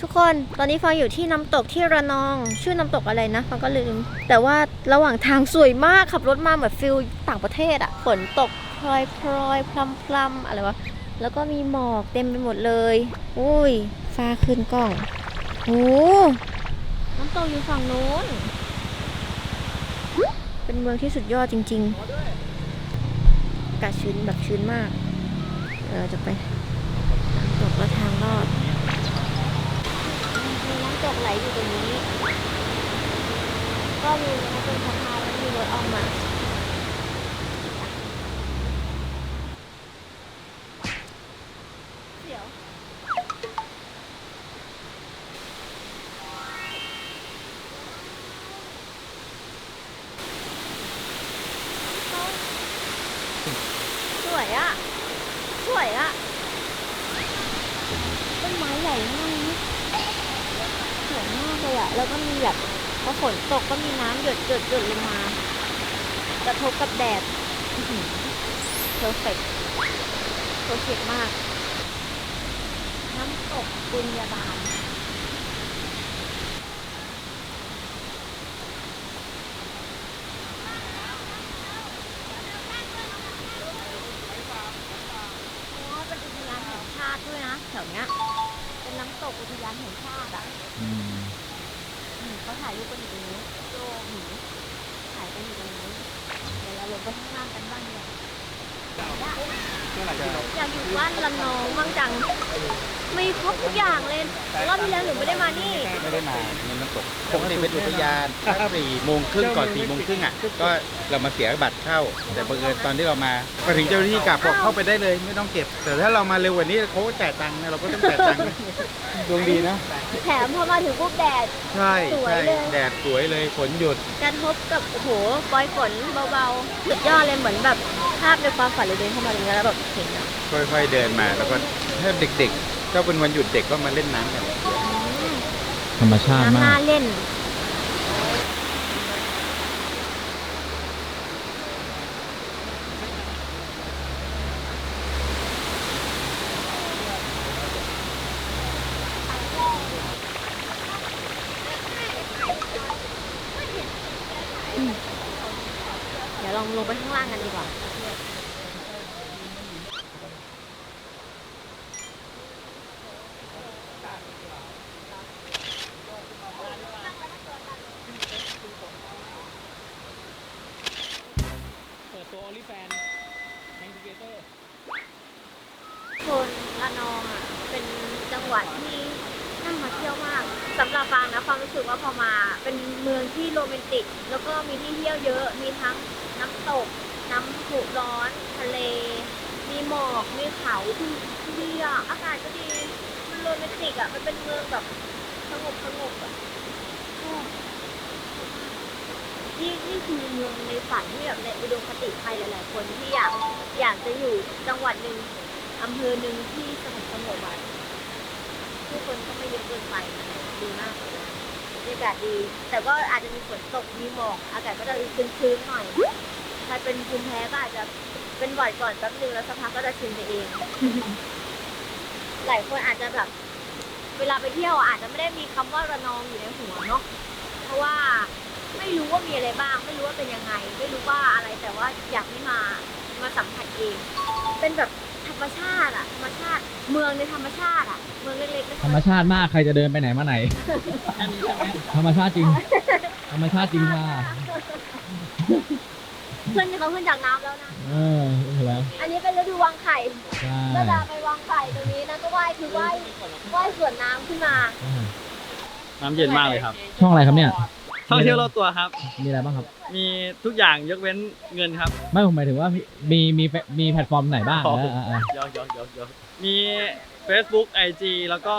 ทุกคนตอนนี้ฟังอยู่ที่น้ำตกที่ระนอง ชื่อน้ำตกอะไรนะฟังก็ลืม แต่ว่าระหว่างทางสวยมากขับรถมาเหมือนฟิลต่างประเทศอะฝนตกพรอยพรอยพลัมพลัมอะไรวะแล้วก็มีหมอกเต็มไปหมดเลยอุ้ยฟ้าขึ้นกล้องโอ้น้ำตกอยู่ฝั่งนู้น เป็นเมืองที่สุดยอดจริงๆอากาศชื้นแบบชื้นมากเดี๋ยวเราจะไปน้ำตกและทางลอด ตกไหลอยู่ตรงนี้ ก็มีนะเป็นสะพานแล้วมีรถออกมาเดี๋ยวสวยอะสวยอะต้นไม้ใหญ่มากนี่สวยมากเลยอะ แล้วก็มีแบบพอฝนตกก็มีน้ำหยดหยดหยดลงมากระทบกับแดดเพอร์เฟกเพอร์เฟกมาก น้ำตกบุญญาบาลเพราะว่าเป็นอุทยานแห่งชาติด้วยนะแถวเนี้ยเป็นน้ำตกอุทยานแห่งชาติอะ เขาถ่ายรูปกันอยู่ตรงนี้โจหมีถ่ายกันอยู่ตรงนี้เดี๋ยวเราลงไปข้างล่างกันบ้างดีกว่าอยากอยู่บ้านละนองบ้างจัง มีครบทุกอย่างเลยรอบที่แล้วหนูไม่ได้มานี่ ไม่ได้มาในน้ำตกปกติเป็นอุทยานถ้าสี่โมงครึ่งก่อนสี่โมงครึ่งอะ ก็เรามาเสียบัตรเข้า แต่บังเอิญตอนที่เรามาพอถึงเจ้าหน้าที่กลับบอกเข้าไปได้เลย ไม่ต้องเก็บ แต่ถ้าเรามาเร็วกว่านี้เขาก็จ่ายตังค์นะเราก็ต้องจ่ายตังค์นะดวงดีนะ แถมพอมาถึงปุ๊บแดด ใช่สวยใช่เลย แดดสวยเลยฝนหยุด กระทบกับโอ้โหปลอยฝนเบาๆสุดยอดเลยเหมือนแบบภาพในความฝันเลยเดินเข้ามาตรงนี้แล้วแบบเห็นอะค่อยๆเดินมาแล้วก็ถ้าเด็กๆ ก็เป็นวันหยุดเด็กก็มาเล่นน้ำกันธรรมชาติน้ำมาน่าก เล่น เดี๋ยวลองลงไปข้างล่างกันดีกว่า เปิดตัว OnlyFans Navigator คนละนองอะเป็นจังหวัดที่น่ามาเที่ยวมากสำหรับฟางนะความรู้สึกว่าพอมาเป็นเมืองที่โรแมนติก แล้วก็มีที่เที่ยวเยอะมีทั้งน้ำตก น้ำพุร้อนทะเล มีหมอกมีเขาที่ดีอะอากาศก็ดีมันโรแมนติกอะมันเป็นเมืองแบบสงบสงบอะ นี่นี่คือเมืองในฝันที่แบบในอุดมคติใครหลาย ๆ คนที่อยากอยากจะอยู่จังหวัดหนึ่งอำเภอหนึ่งที่สงบสงบอะผู้คนก็ไม่เยอะเกินไปดีมากเลยบรรยากาศดี แต่ก็อาจจะมีฝนตกมีหมอกอากาศก็จะชื้นๆหน่อยใครเป็นภูมิแพ้ก็อาจจะเป็นหวัดก่อนแป๊บนึงแล้วสักพักก็จะชินไปเอง หลายคนอาจจะแบบ เวลาไปเที่ยวอาจจะไม่ได้มีคำว่าระนองอยู่ในหัวเนาะเพราะว่า ไม่รู้ว่ามีอะไรบ้าง ไม่รู้ว่าเป็นยังไง ไม่รู้ว่าอะไรแต่ว่าอยากให้มามาสัมผัสเอง เป็นแบบธรรมชาติอะธรรมชาติเมืองในธรรมชาติอะเมืองเล็กๆในธรรมชาติมากใครจะเดินไปไหนมาไหน ธรรมชาติจริง ธรรมชาติจริงค่ะขึ้นเขาขึ้นจากน้ำแล้วนะ เออเห็นแล้วอันนี้เป็นฤดูวางไข่ใช่ก็จะไปวางไข่ตรงนี้นะก็ว่ายคือว่ายว่ายสวนน้ำขึ้นมา น้ำเย็นมากเลยครับ ช่องอะไรครับเนี่ย ท่องเที่ยวรอบตัวครับ มีอะไรบ้างครับ มีทุกอย่างยกเว้นเงินครับไม่ผมหมายถึงว่ามีมีมีมีแพลตฟอร์มไหนบ้างอ๋อเออเออเออยอกยอกยอกยอกมี Facebook IG แล้วก็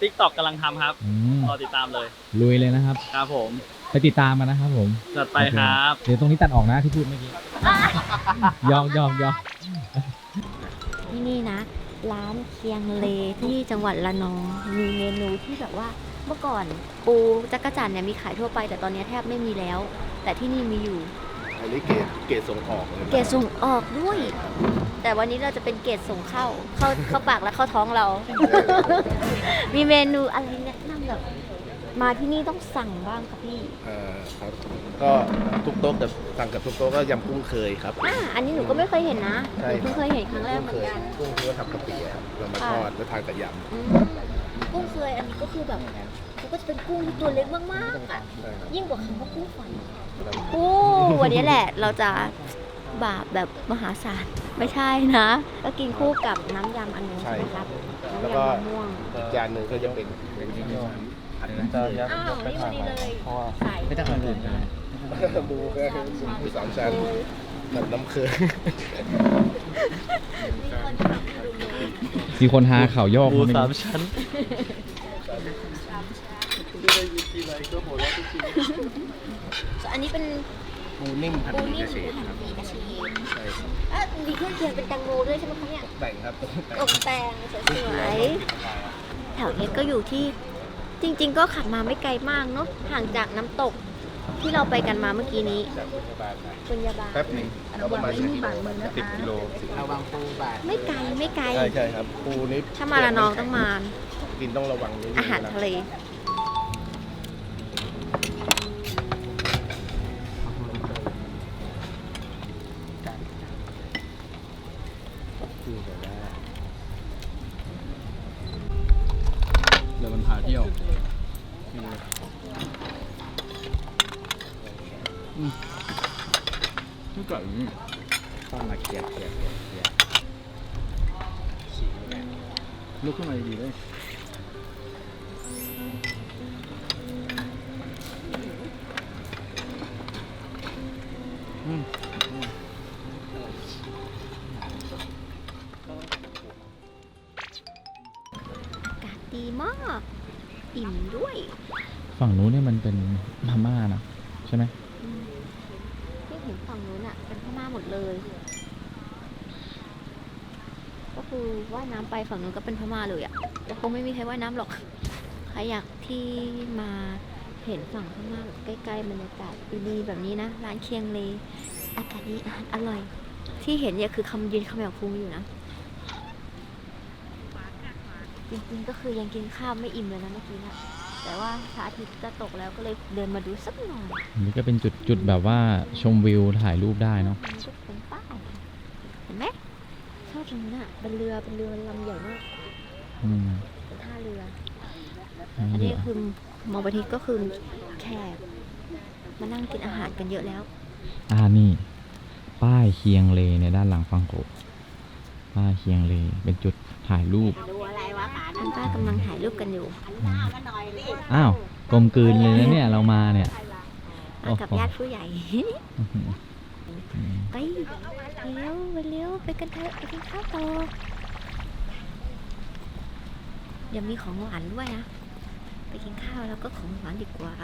TikTok กำลังทำครับอืมรอติดตามเลยลุยเลยนะครับ ครับผมไปติดตามมานะครับผม จัดไปครับ เดี๋ยวตรงนี้ตัดออกนะที่พูดเมื่อกี้ ยอกยอกยอกที่นี่นะ ร้านเคียงเลที่จังหวัดระนอง มีเมนูที่แบบว่า เมื่อก่อนปูจักรจั่นเนี่ยมีขายทั่วไป แต่ตอนนี้แทบไม่มีแล้ว แต่ที่นี่มีอยู่ อันนี้เกรดเกรดส่งออกเลยเกรดส่งออกด้วย แต่วันนี้เราจะเป็นเกรดส่งเข้า เข้าเข้าปากและเข้าท้องเรา มีเมนูอะไรแนะนำแบบมาที่นี่ต้องสั่งบ้างค่ะพี่เอ่อครับก็ทุกโต๊ะกับสั่งกับทุกโต๊ะก็ยำกุ้งเคยครับ อ่าอันนี้หนูก็ไม่เคยเห็นนะใช่หนูเพิ่งเคยเห็นครั้งแรกกุ้งเหมืเคอนยกัน กุ้งที่ว่าทำกะปิอะครับเรามาค่ะทอดแล้วทานกับยอืมกุ้งเคยอันนี้ก็ คือแบบมันก็จะเป็นกุ้งที่ตัวเล็กมากๆอะำใช่ครับยิ่งกว่าคำว่ากุ้งฝอยโอ้วันนี้แหละเราจะบาปแบบมหาศาลไม่ใช่นะ ก็กินคู่กับน้ำยำอันนึงใช่ไหมครับแล้วน้ำก็ยำมะม่วงอีกจานหนึ่งก็จะเป็นเป็นผัดน้ำเกลืออ้าวนี่พอดีเลยใส่ไม่ต้องเอาอื่นกันหมูก็หมูสามชั้นผัดน้ำเกลือมีคนทำให้ดูเลยมีคน หาข่าวยอกหมูมาสามไม่รู้ชั้นอันนี้เป็นหมูนิ่มผัดปูหมี่นิ่กมระเฉดหั่นครับหมี่กระเฉดใช่ครับเอะมีเครื่องเคียงเป็นแตงโมด้วยใช่ไหมคะเนี่ยแต่งครับแต่งตกแต่งสวยๆแถวนี้ก็อยู่ที่จริง ๆ ก็ขับมาไม่ไกลมากเนาะห่างจากน้ำตกที่เราไปกันมาเมื่อกี้นี้จากพุทธบาลมาปุญญาบาลแป๊บหนึ่งก็ประมาณสิบกิโลสิบกิโลระวังปูบาทไม่ไกลไม่ไกล ใช่ใช่ครับปูนี่ถ้ามาละนองต้องมา กินต้องระวังนิดนึงอาหารทะเล เดี๋ยวมันพาเที่ยวไม่ไก่นี่ต้องมาเคลียร์เคลียร์เคลียร์เคลียร์ลุกขึ้นมาดีๆเลย อิ่มด้วยฝั่งนู้นเนี่ยมันเป็นพม่านะใช่ไหมอืมที่เห็นฝั่งนู้นอะเป็นพม่าหมดเลย ก็คือว่ายน้ำไปฝั่งนู้นก็เป็นพม่าเลยอะแต่คงไม่มีใครว่ายน้ำหรอก ใครอยากที่มาเห็นฝั่งพม่าแบบใกล้ๆบรรยากาศดีๆแบบนี้นะ ร้านเคียงเล อากาศดีอาหารอร่อย ที่เห็นเนี่ยคือคำยืนคำแบบฟูอยู่นะ จริงๆก็คือยังกินข้าวไม่อิ่มเลยนะเมื่อกี้นะแต่ว่าพระอาทิตย์จะตกแล้วก็เลยเดินมาดูสักหน่อยอันนี้ก็เป็นจุดจุดแบบว่าชมวิวถ่ายรูปได้เนาะอันนี้ก็เป็นป้ายเห็นไหมชอบตรงนั้นอะเป็นเรือเป็นเรือลำใหญ่มากอืมเป็นท่าเรือ อัอันนนี้นี้คือมองไปทีก็คือแขกมานั่งกินอาหารกันเยอะแล้ว อ่านี่ ป้ายเคียงเลในด้านหลังฟังโกะป้ายเคียงเลเป็นจุดถ่ายรูป ท่านป้ากำลังถ่ายรูปกันอยู่อ้าวกลมกลืนเลยนะเนี่ยเรามาเนี่ยมากับโอ้โหญาติผู้ใหญ่อื้อหืออืมไปเร็วไปเร็วไปกันเถอะไปกินข้าวต่อเดี๋ยวมีของหวานด้วยนะไปกินข้าวแล้วก็ของหวานดีกว่า